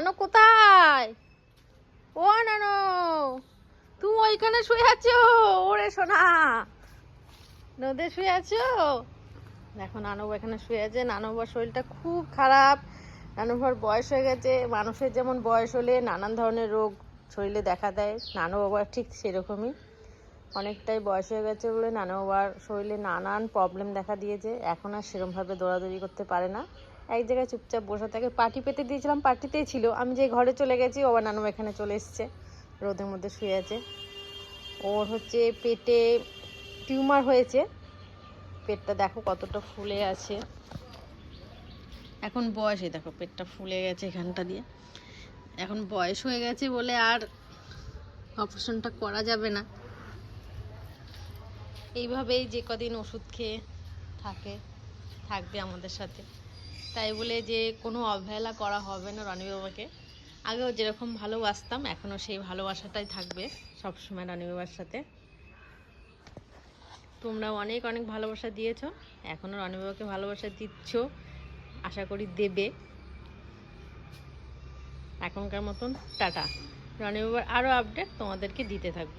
নানু কোথায়? ও নানো, তুমি ওইখানে শুয়ে আছো? ওরে সোনা নদে শুয়ে আছো? দেখো, নানু এখানে শুয়ে আছে। নানুবার শরীরটা খুব খারাপ। নানুবার বয়স হয়ে গেছে। মানুষের যেমন বয়স হলে নানান ধরনের রোগ শরীরে দেখা দেয়। নানু বাবার ঠিক সেরকমই। অনেকটাই বয়স হয়ে গেছে বলে নানু বাবার শরীরে নানান প্রবলেম দেখা দিয়েছে। এখন আর সেরমভাবে দৌড়াদৌড়ি করতে পারে না। এক জায়গায় চুপচাপ বসে থাকে। পাটি পেতে দিয়েছিলাম পাটিতেই ছিল। আমি যে ঘরে চলে গেছি ও নানু এখানে চলে এসছে। রোদের মধ্যে শুয়ে আছে। ওর হচ্ছে পেটে টিউমার হয়েছে। পেটটা দেখো কতটা ফুলে আছে। এখন বয়সে দেখো পেটটা ফুলে গেছে এখানটা দিয়ে। এখন বয়স হয়ে গেছে বলে আর অপারেশনটা করা যাবে না। এইভাবেই যে কদিন ওষুধ খেয়ে থাকে, থাকবে আমাদের সাথে। তাই বলে যে কোনো অবহেলা করা হবে না রনি বাবাকে। আগেও যেরকম ভালোবাসতাম, এখনও সেই ভালোবাসাটাই থাকবে সবসময় রনি বাবার সাথে। তোমরা অনেক অনেক ভালোবাসা দিয়েছ, এখনও রনি বাবাকে ভালোবাসা দিচ্ছ, আশা করি দেবে। এখনকার মতন টাটা। রনি বাবার আরও আপডেট তোমাদেরকে দিতে থাকব।